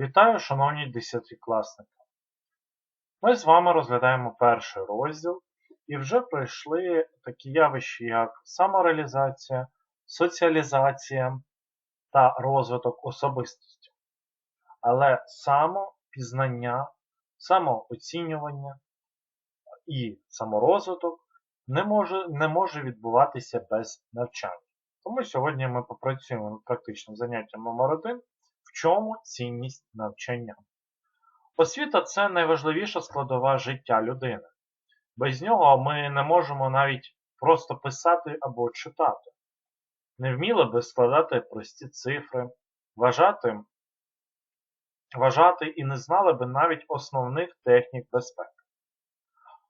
Вітаю, шановні десятикласники! Ми з вами розглядаємо перший розділ і вже пройшли такі явища, як самореалізація, соціалізація та розвиток особистості. Але самопізнання, самооцінювання і саморозвиток не може, не може відбуватися без навчання. Тому сьогодні ми попрацюємо над практичним заняттям номер 1 в чому цінність навчання? Освіта це найважливіша складова життя людини. Без нього ми не можемо навіть просто писати або читати. Не вміли би складати прості цифри, вважати, вважати і не знали би навіть основних технік безпеки.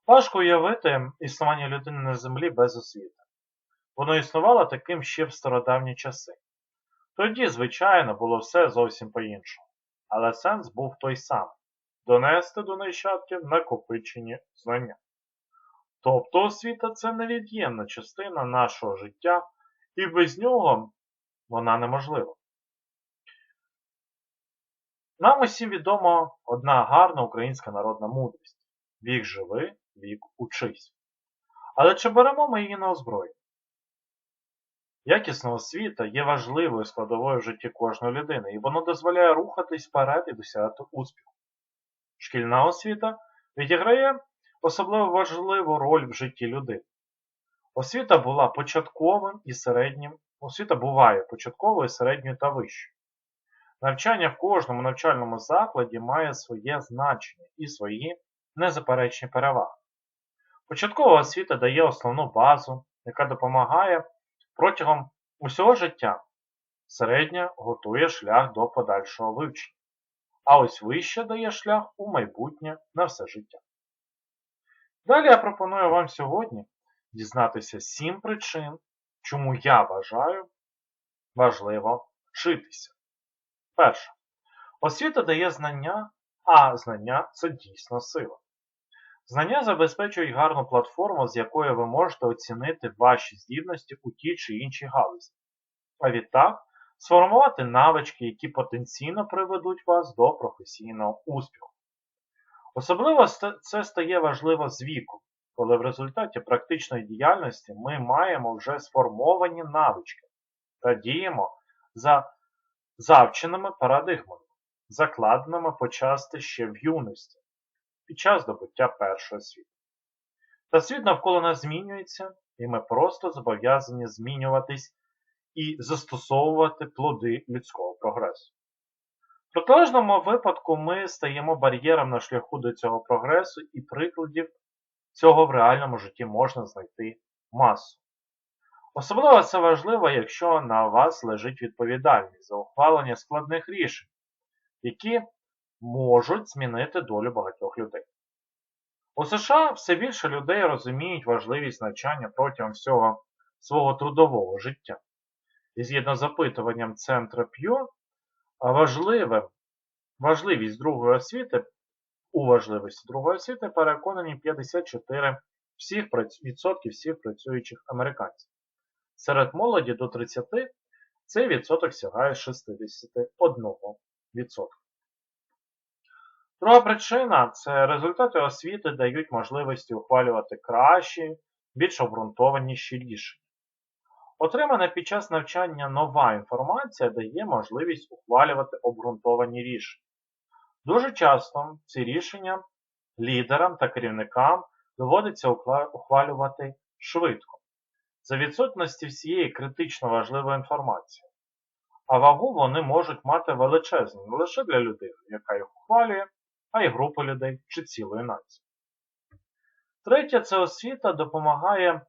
Важко уявити існування людини на землі без освіти. Воно існувало таким ще в стародавні часи. Тоді, звичайно, було все зовсім по-іншому. Але сенс був той самий донести до нащадків накопичені знання. Тобто освіта це невід'ємна частина нашого життя, і без нього вона неможлива. Нам усім відома одна гарна українська народна мудрість вік живи, вік учись. Але чи беремо ми її на озброєння? Якісна освіта є важливою складовою в житті кожної людини, і воно дозволяє рухатись вперед і досягати успіху. Шкільна освіта відіграє особливо важливу роль в житті людини. Освіта була початковим і середнім, освіта буває початковою, середньою та вищою. Навчання в кожному навчальному закладі має своє значення і свої незаперечні переваги. Початкова освіта дає основну базу, яка допомагає протягом усього життя. Середня готує шлях до подальшого вивчення. А ось вища дає шлях у майбутнє на все життя. Далі я пропоную вам сьогодні дізнатися 7 причин, чому я вважаю важливо вчитися. Перше. Освіта дає знання, а знання це дійсно сила. Знання забезпечують гарну платформу, з якої ви можете оцінити ваші здібності у тій чи іншій галузі. А відтак, сформувати навички, які потенційно приведуть вас до професійного успіху. Особливо це стає важливо з віком, коли в результаті практичної діяльності ми маємо вже сформовані навички та діємо за завченими парадигмами, закладеними почасти ще в юності під час здобуття першої освіти. Та світ навколо нас змінюється, і ми просто зобов'язані змінюватись і застосовувати плоди людського прогресу. В протилежному випадку ми стаємо бар'єром на шляху до цього прогресу, і прикладів цього в реальному житті можна знайти масу. Особливо це важливо, якщо на вас лежить відповідальність за ухвалення складних рішень, які можуть змінити долю багатьох людей. У США все більше людей розуміють важливість навчання протягом всього свого трудового життя. І згідно з опитуванням центра Pew, важливим, важливість другої освіти у важливості другої освіти переконані 54% всіх, відсотків всіх працюючих американців. Серед молоді до 30 цей відсоток сягає 61%. Друга причина це результати освіти дають можливості ухвалювати кращі, більш обґрунтованіші рішення. Отримана під час навчання нова інформація дає можливість ухвалювати обґрунтовані рішення. Дуже часто ці рішення лідерам та керівникам доводиться ухвалювати швидко, за відсутності всієї критично важливої інформації. А вагу вони можуть мати величезну не лише для людини, яка їх ухвалює, а й групи людей чи цілої нації. Третє, це освіта допомагає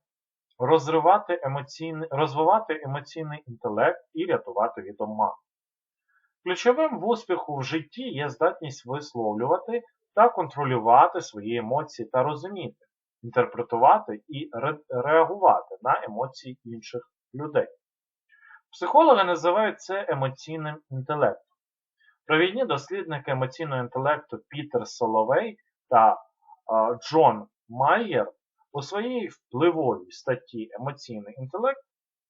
розривати емоційний, розвивати емоційний інтелект і рятувати від обману. Ключовим в успіху в житті є здатність висловлювати та контролювати свої емоції та розуміти, інтерпретувати і реагувати на емоції інших людей. Психологи називають це емоційним інтелектом. Провідні дослідники емоційного інтелекту Пітер Соловей та Джон Майєр у своїй впливовій статті Емоційний інтелект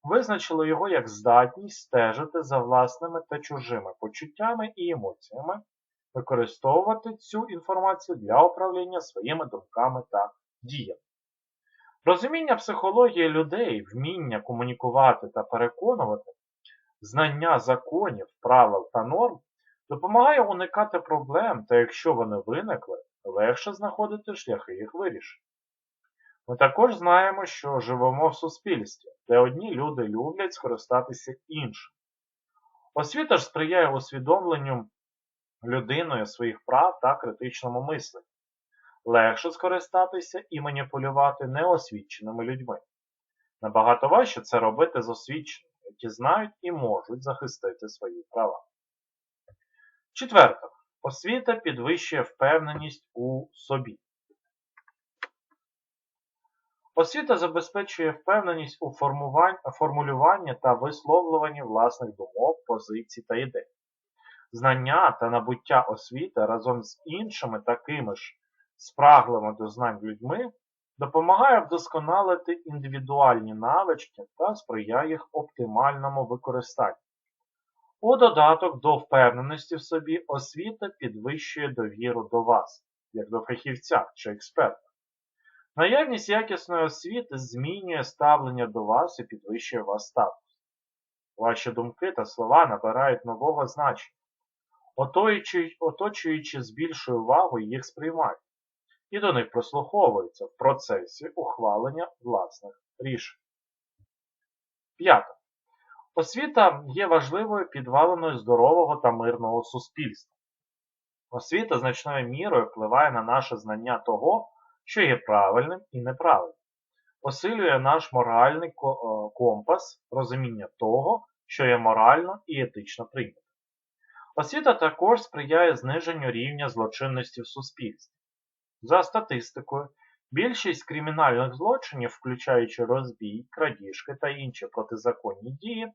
визначили його як здатність стежити за власними та чужими почуттями і емоціями використовувати цю інформацію для управління своїми думками та діями. Розуміння психології людей, вміння комунікувати та переконувати, знання законів, правил та норм допомагає уникати проблем та якщо вони виникли, легше знаходити шляхи їх вирішення. Ми також знаємо, що живемо в суспільстві, де одні люди люблять скористатися іншим. Освіта ж сприяє усвідомленню людиною своїх прав та критичному мисленню. Легше скористатися і маніпулювати неосвіченими людьми. Набагато важче це робити з освіченими, які знають і можуть захистити свої права. Четверте. Освіта підвищує впевненість у собі. Освіта забезпечує впевненість у формулюванні та висловлюванні власних думок, позицій та ідей. Знання та набуття освіти разом з іншими такими ж спраглими до знань людьми допомагає вдосконалити індивідуальні навички та сприяє їх оптимальному використанню. У додаток до впевненості в собі освіта підвищує довіру до вас, як до фахівця чи експерта. Наявність якісної освіти змінює ставлення до вас і підвищує вас статус. Ваші думки та слова набирають нового значення, оточуючи, оточуючи з більшою увагою їх сприймають, і до них прослуховуються в процесі ухвалення власних рішень. П'яте. Освіта є важливою підваленою здорового та мирного суспільства. Освіта значною мірою впливає на наше знання того, що є правильним і неправильним. Посилює наш моральний е, компас, розуміння того, що є морально і етично прийнято. Освіта також сприяє зниженню рівня злочинності в суспільстві. За статистикою, більшість кримінальних злочинів, включаючи розбій, крадіжки та інші протизаконні дії,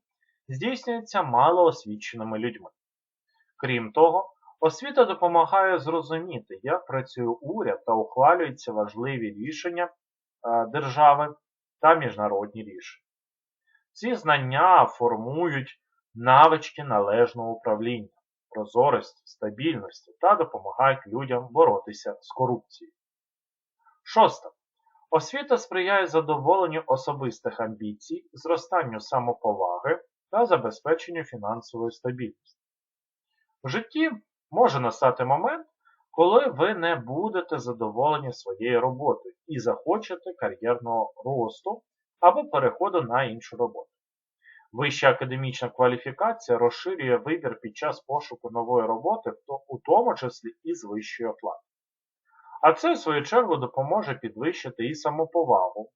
здійснюється малоосвіченими людьми. Крім того, освіта допомагає зрозуміти, як працює уряд та ухвалюються важливі рішення е, держави та міжнародні рішення. Ці знання формують навички належного управління, прозорості, стабільності та допомагають людям боротися з корупцією. Шосте. Освіта сприяє задоволенню особистих амбіцій, зростанню самоповаги та забезпеченню фінансової стабільності. В житті може настати момент, коли ви не будете задоволені своєю роботою і захочете кар'єрного росту або переходу на іншу роботу. Вища академічна кваліфікація розширює вибір під час пошуку нової роботи, у тому числі і з вищою оплатою. А це, в свою чергу, допоможе підвищити і самоповагу,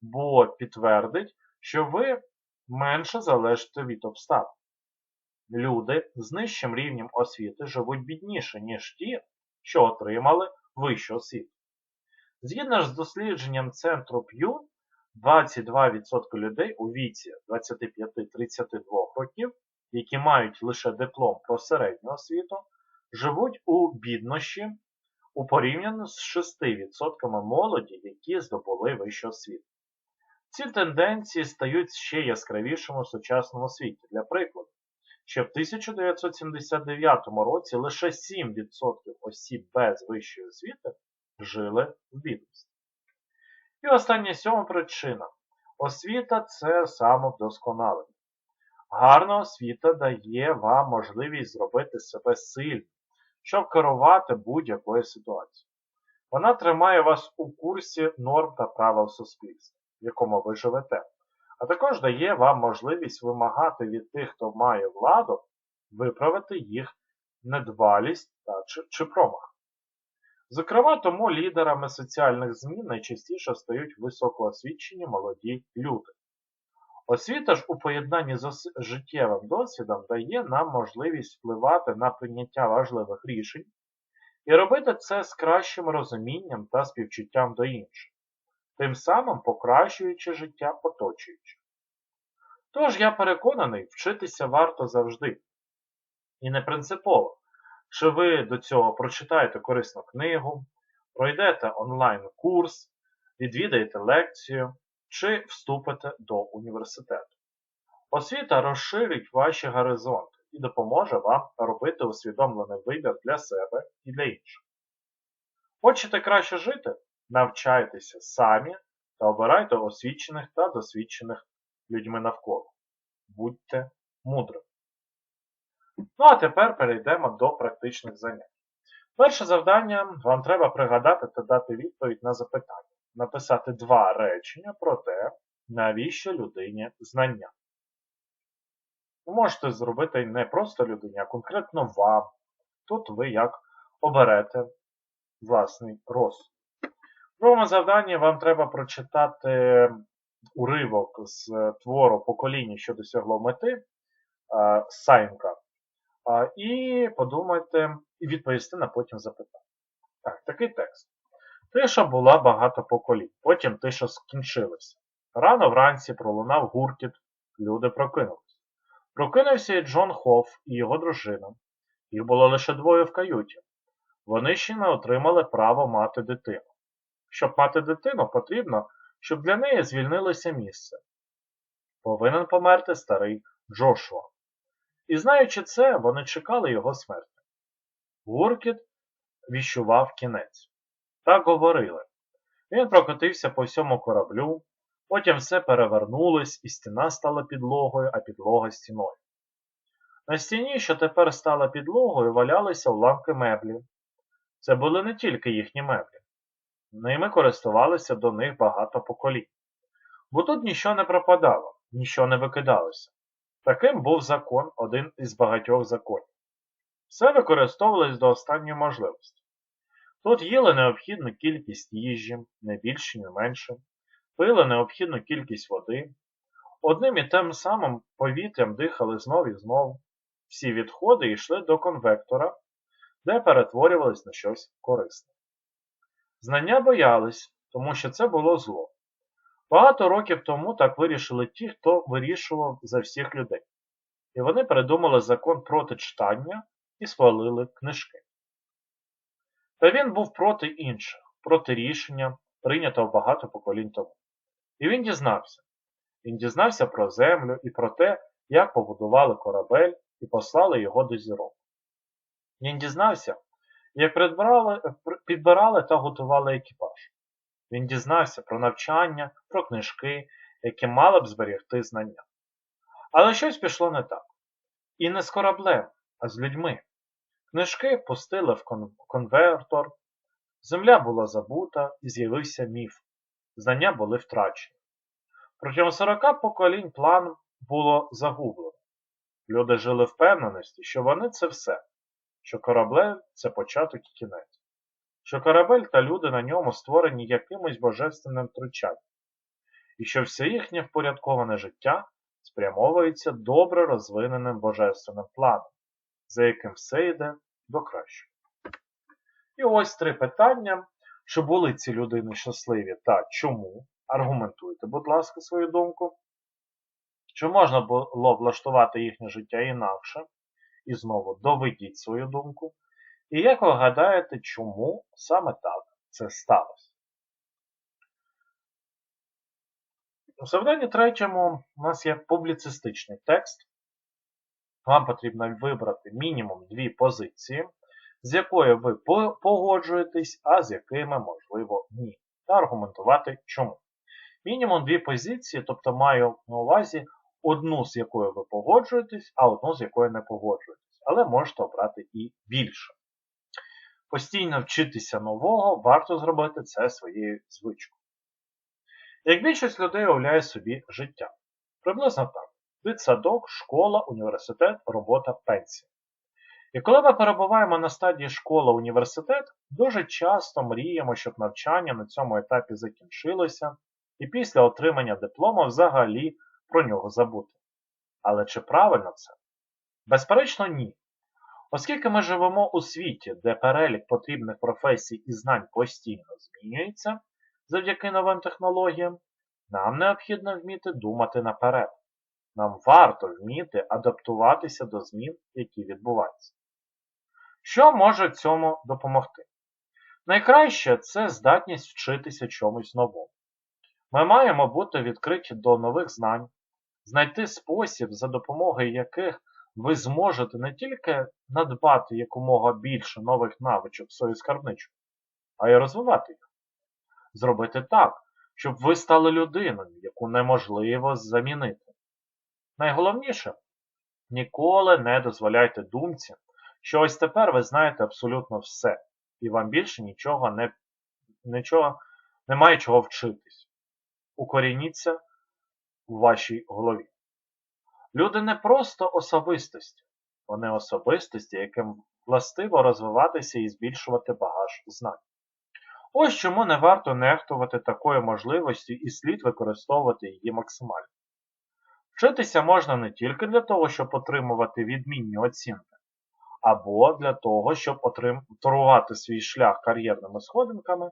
бо підтвердить, що ви менше залежите від обставин. Люди з нижчим рівнем освіти живуть бідніше, ніж ті, що отримали вищу освіту. Згідно з дослідженням центру Pew, 22% людей у віці 25-32 років, які мають лише диплом про середню освіту, живуть у біднощі у порівняно з 6% молоді, які здобули вищу освіту. Ці тенденції стають ще яскравішими у сучасному світі. Для прикладу, ще в 1979 році лише 7% осіб без вищої освіти жили в бідності. І остання сьома причина. Освіта це самовдосконалення. Гарна освіта дає вам можливість зробити себе сильним, щоб керувати будь-якою ситуацією. Вона тримає вас у курсі норм та правил суспільства, в якому ви живете, а також дає вам можливість вимагати від тих, хто має владу, виправити їх недбалість та, чи, чи промах. Зокрема, тому лідерами соціальних змін найчастіше стають високоосвічені молоді люди. Освіта ж у поєднанні з життєвим досвідом дає нам можливість впливати на прийняття важливих рішень і робити це з кращим розумінням та співчуттям до інших, тим самим покращуючи життя оточуючих. Тож я переконаний, вчитися варто завжди. І не принципово, чи ви до цього прочитаєте корисну книгу, пройдете онлайн-курс, відвідаєте лекцію чи вступите до університету. Освіта розширить ваші горизонти, і допоможе вам робити усвідомлений вибір для себе і для інших. Хочете краще жити? Навчайтеся самі та обирайте освічених та досвідчених людьми навколо. Будьте мудрими. Ну а тепер перейдемо до практичних занять. Перше завдання вам треба пригадати та дати відповідь на запитання. Написати два речення про те, навіщо людині знання. Ви можете зробити не просто людині, а конкретно вам. Тут ви як оберете власний розсуд. В другому завданні вам треба прочитати уривок з твору покоління, що досягло мети Сайнка, і подумайте, і відповісти на потім запитання. Так, такий текст. Тиша була багато поколінь, потім тиша скінчилася. Рано вранці пролунав гуркіт, люди прокинулись. Прокинувся і Джон Хофф і його дружина. Їх було лише двоє в каюті. Вони ще не отримали право мати дитину. Щоб мати дитину, потрібно, щоб для неї звільнилося місце. Повинен померти старий Джошуа. І знаючи це, вони чекали його смерті. Гуркіт віщував кінець. Так говорили. Він прокотився по всьому кораблю, потім все перевернулось, і стіна стала підлогою, а підлога стіною. На стіні, що тепер стала підлогою, валялися уламки меблі. Це були не тільки їхні меблі. Ними користувалися до них багато поколінь. Бо тут нічого не пропадало, нічого не викидалося. Таким був закон, один із багатьох законів. Все використовувалось до останньої можливості. Тут їли необхідну кількість їжі, не більше, не менше, пили необхідну кількість води, одним і тим самим повітрям дихали знов і знов. Всі відходи йшли до конвектора, де перетворювались на щось корисне. Знання боялись, тому що це було зло. Багато років тому так вирішили ті, хто вирішував за всіх людей. І вони придумали закон проти читання і схвалили книжки. Та він був проти інших, проти рішення, прийнятого багато поколінь тому. І він дізнався. Він дізнався про землю і про те, як побудували корабель і послали його до зірок. Він дізнався, як підбирали та готували екіпаж. Він дізнався про навчання, про книжки, які мали б зберігти знання. Але щось пішло не так. І не з кораблем, а з людьми. Книжки пустили в конвертор, земля була забута і з'явився міф. Знання були втрачені. Протягом 40 поколінь план було загублено. Люди жили впевненості, що вони це все, що корабле це початок і кінець, що корабель та люди на ньому створені якимось божественним втручанням, і що все їхнє впорядковане життя спрямовується добре розвиненим божественним планом, за яким все йде до кращого. І ось три питання. Чи були ці людини щасливі та чому? Аргументуйте, будь ласка, свою думку. Чи можна було влаштувати їхнє життя інакше? І знову доведіть свою думку. І як ви гадаєте, чому саме так це сталося? У завданні третьому у нас є публіцистичний текст. Вам потрібно вибрати мінімум дві позиції, з якою ви погоджуєтесь, а з якими, можливо, ні. Та аргументувати чому. Мінімум дві позиції, тобто маю на увазі одну, з якою ви погоджуєтесь, а одну, з якою не погоджуєтесь. Але можете обрати і більше. Постійно вчитися нового, варто зробити це своєю звичкою. Як більшість людей уявляє собі життя. Приблизно так. Дитсадок, школа, університет, робота, пенсія. І коли ми перебуваємо на стадії школа університет, дуже часто мріємо, щоб навчання на цьому етапі закінчилося, і після отримання диплому взагалі про нього забути. Але чи правильно це? Безперечно, ні. Оскільки ми живемо у світі, де перелік потрібних професій і знань постійно змінюється завдяки новим технологіям, нам необхідно вміти думати наперед. Нам варто вміти адаптуватися до змін, які відбуваються. Що може цьому допомогти? Найкраще це здатність вчитися чомусь новому. Ми маємо бути відкриті до нових знань, знайти спосіб, за допомогою яких ви зможете не тільки надбати якомога більше нових навичок свою скарбничку, а й розвивати їх. Зробити так, щоб ви стали людиною, яку неможливо замінити. Найголовніше, ніколи не дозволяйте думці, що ось тепер ви знаєте абсолютно все, і вам більше нічого не, нічого, немає чого вчитись. Укорініться у вашій голові. Люди не просто особистості, вони особистості, яким властиво розвиватися і збільшувати багаж знань. Ось чому не варто нехтувати такою можливістю і слід використовувати її максимально. Вчитися можна не тільки для того, щоб отримувати відмінні оцінки, або для того, щоб отрувати свій шлях кар'єрними сходинками.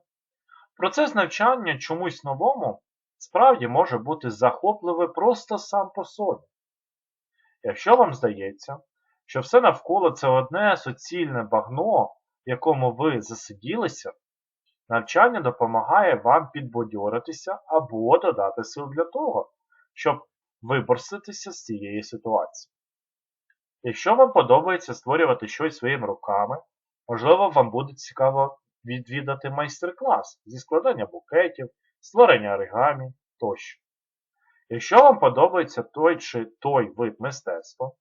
Процес навчання чомусь новому справді може бути захопливий просто сам по собі. Якщо вам здається, що все навколо це одне суцільне багно, в якому ви засиділися, навчання допомагає вам підбадьоритися або додати сил для того, щоб виборститися з цієї ситуації. Якщо вам подобається створювати щось своїми руками, можливо, вам буде цікаво відвідати майстер-клас зі складання букетів, створення оригамі тощо. Якщо вам подобається той чи той вид мистецтва,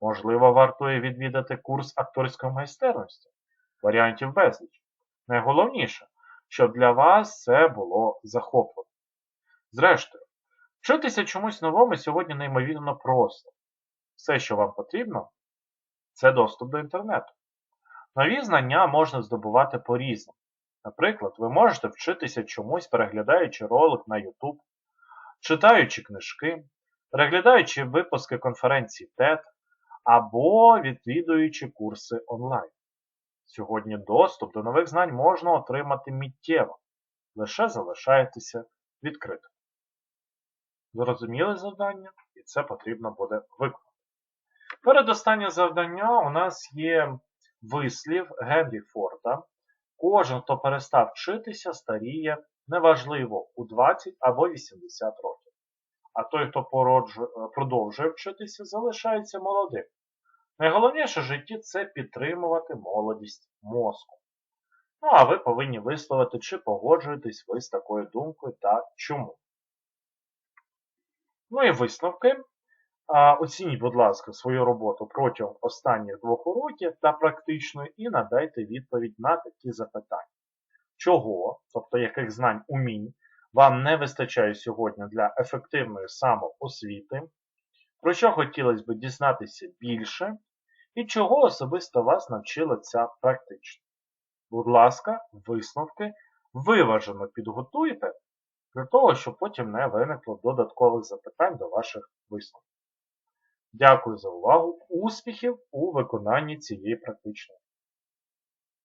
можливо, вартує відвідати курс акторської майстерності, варіантів безліч. Найголовніше, щоб для вас це було захопливо. Зрештою, вчитися чомусь новому сьогодні неймовірно просто. Все, що вам потрібно, це доступ до інтернету. Нові знання можна здобувати по-різному. Наприклад, ви можете вчитися чомусь, переглядаючи ролик на YouTube, читаючи книжки, переглядаючи випуски конференцій TED або відвідуючи курси онлайн. Сьогодні доступ до нових знань можна отримати миттєво, лише залишаєтеся відкритим. Зрозуміли завдання, і це потрібно буде виконати. Передостаннє завдання у нас є вислів Генрі Форда. Кожен, хто перестав вчитися, старіє неважливо у 20 або 80 років. А той, хто продовжує вчитися, залишається молодим. Найголовніше в житті це підтримувати молодість мозку. Ну, а ви повинні висловити, чи погоджуєтесь ви з такою думкою та чому. Ну і висновки. Оцініть, будь ласка, свою роботу протягом останніх двох уроків та практично і надайте відповідь на такі запитання. Чого, тобто яких знань умінь, вам не вистачає сьогодні для ефективної самоосвіти, про що хотілося б дізнатися більше, і чого особисто вас навчила ця практично. Будь ласка, висновки виважено підготуйте для того, щоб потім не виникло додаткових запитань до ваших висновків. Дякую за увагу, успіхів у виконанні цієї практичної